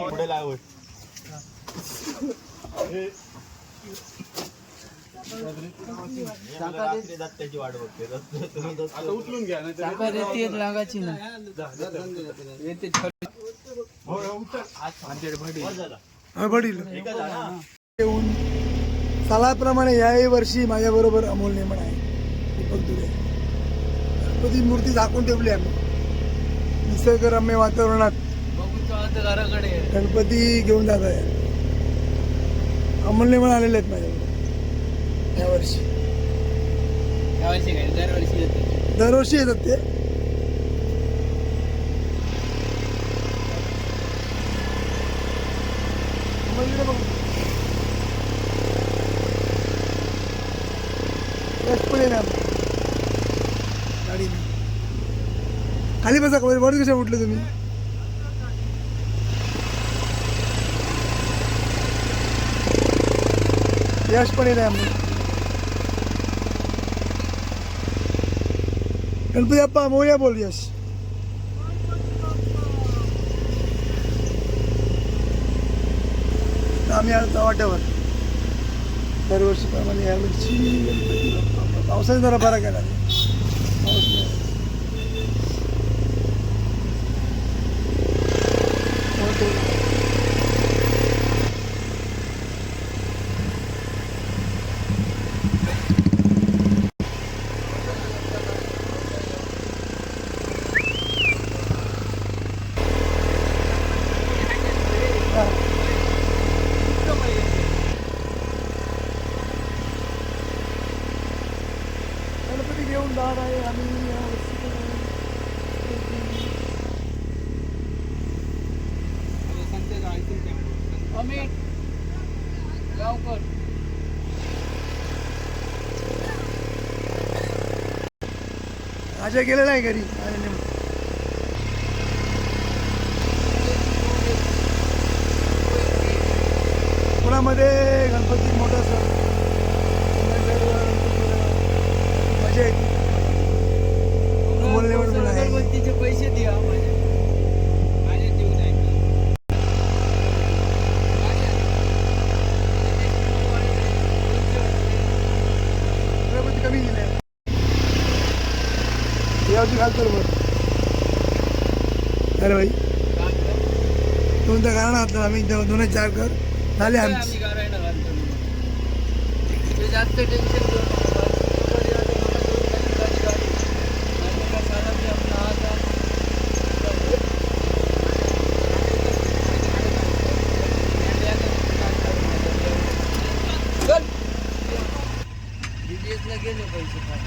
पुढे त्याची वाट बघते. उचलून घ्या लागायची ना. येते वडील येऊन सालाप्रमाणे याही वर्षी माझ्या बरोबर अमोल नेमण आहे. दीपक गणपती मूर्ती झाकून ठेवली आम्ही. निसर्गरम्य वातावरणात गणपती घेऊन जात आहे. अमोल नेमण आलेले आहेत माझ्याकडे. यावर्षी. दरवर्षी येते दरवर्षी येतात ते. पण येणार. गाडीने. खाली बसा वर कशा उठले तुम्ही? यश पण येणार आम्ही गणपती बाप्पा मोया बोल यश. आम्ही आलो वाट्यावर दरवर्षीप्रमाणे यावर्षी गणपती बाप्पा. पावसाने जरा बरा केला पाऊस नाही. हो तो. हा. गणपती घेऊन जाणार आहे आम्ही यावर्षी. अमित गावकर अजय गेलेला आहे घरी. पुण्यामध्ये गणपती मोठा सण. मजा येते. पैसे द्या यावरची घालतो बघ अरे भाई. दोन तर कारण आता आम्ही दोन चार कर. झाले आमचे. आम्ही जास्त टेन्शन घेऊ नका. गाडी आली मला दोन गाडी गाडी गाडी. आणि काय करा ते आपला आता. चल. DDS ला गेले पैसे फार.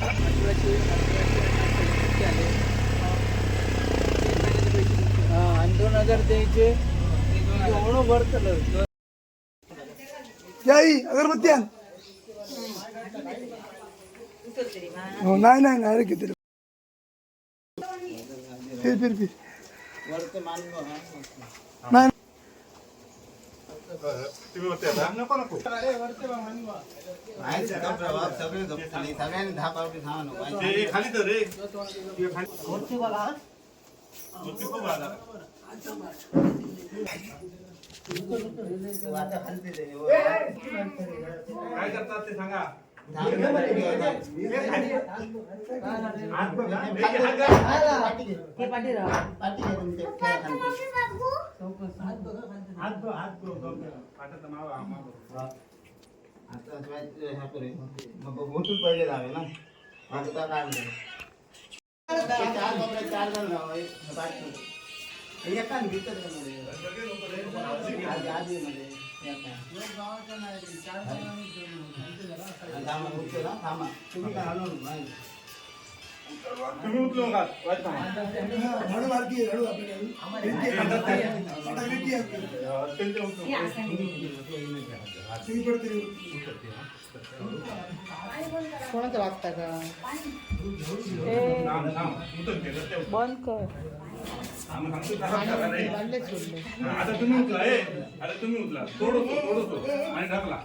अठराशे, अठराशे, अठराशे आले. हा, आणि दोन हजार द्यायचे. एवढं भरतलं याई अगरबत्ती आण हो नाही नाही नाही रे किती फिर फिर फिर. नाही. तुम्ही काय करतात ते सांगा नाव पहिले लावे ना आता काय म्हणतो? थांबा, उठतो ना, थांबा. तुम्ही काय आणून नाही. तुम्ही उचलू नका हळू हळू कोणाचं वागता का? बंद कर. आता तुम्ही उचला ए आता तुम्ही उचला तोडतो तोडतो. आणि ढकला.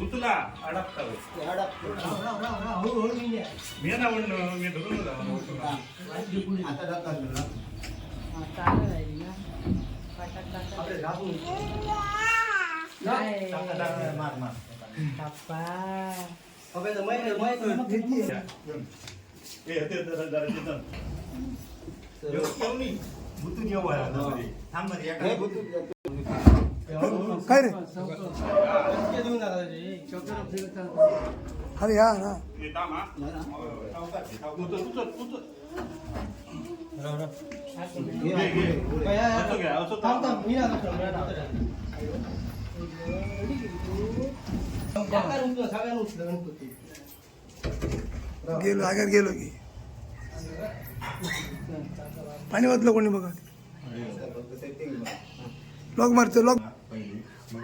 उचला अडकता होय. ते अडकतो. हळूहळू निघ्या. मी ना म्हणलं मी धरून जाऊ आता ढकललं ना. हा, चालू राहिली ना पाटात टाका. आपले घाबरून. काय? टाका, टाका, मार, मार. बाप्पा. बघायचं, माहिती आहे, माहिती आहे. ए, ते जरा जरा तिथं. येऊ, येऊ नी. भुतून येऊ आहे आता मध्ये. थांब मध्ये, एका- हे बुतू द्या. काय रे? अरे या ना गेलो आगार गेलो की. पाणी वाचलं कोणी बघा? फक्त लॉक मारतो लॉक आज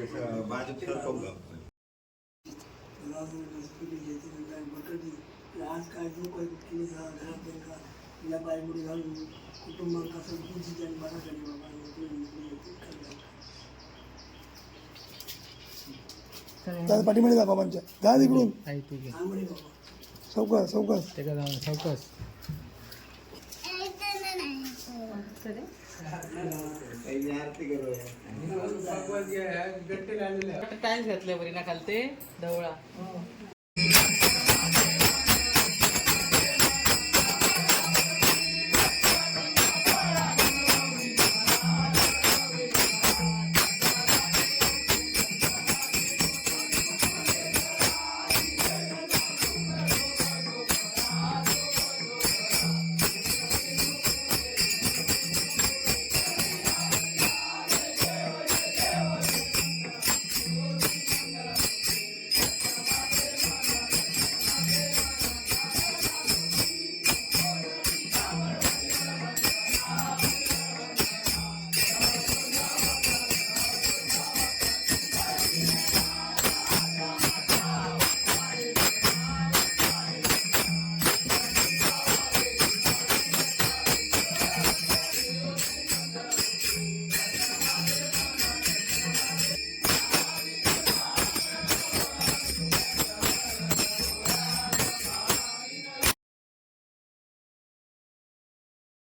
काय जो काही केली का घरात नाही का तिला पायमुडी घालून कुटुंबात कसं बुद्धी आणि बाबा पाठीमध्ये जा बाबांच्या जा तिकडून चौकास चौकास चौकस टाईल्स घातले बरी ना खालते डवळा.